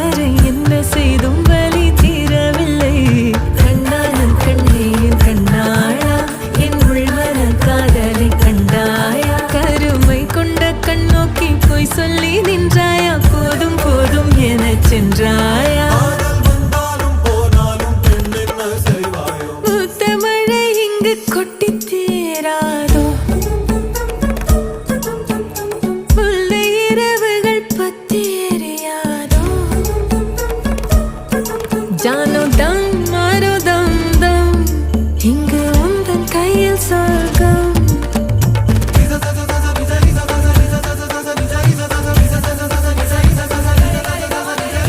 வரை என்ன செய்தும் வலி தீரவில்லை. கண்ணாலும் கண்ணேயும் கண்ணாயா என் உள்வர காதலை கண்டாயா. கருமை கொண்ட கண்ணோக்கி போய் சொல்லி நின்றாயா. போதும் போதும் என சென்றாயா. கொட்டி தீராதோ? જાનો દમ મારો દમ દમ હિંગ ઉંદન કૈયા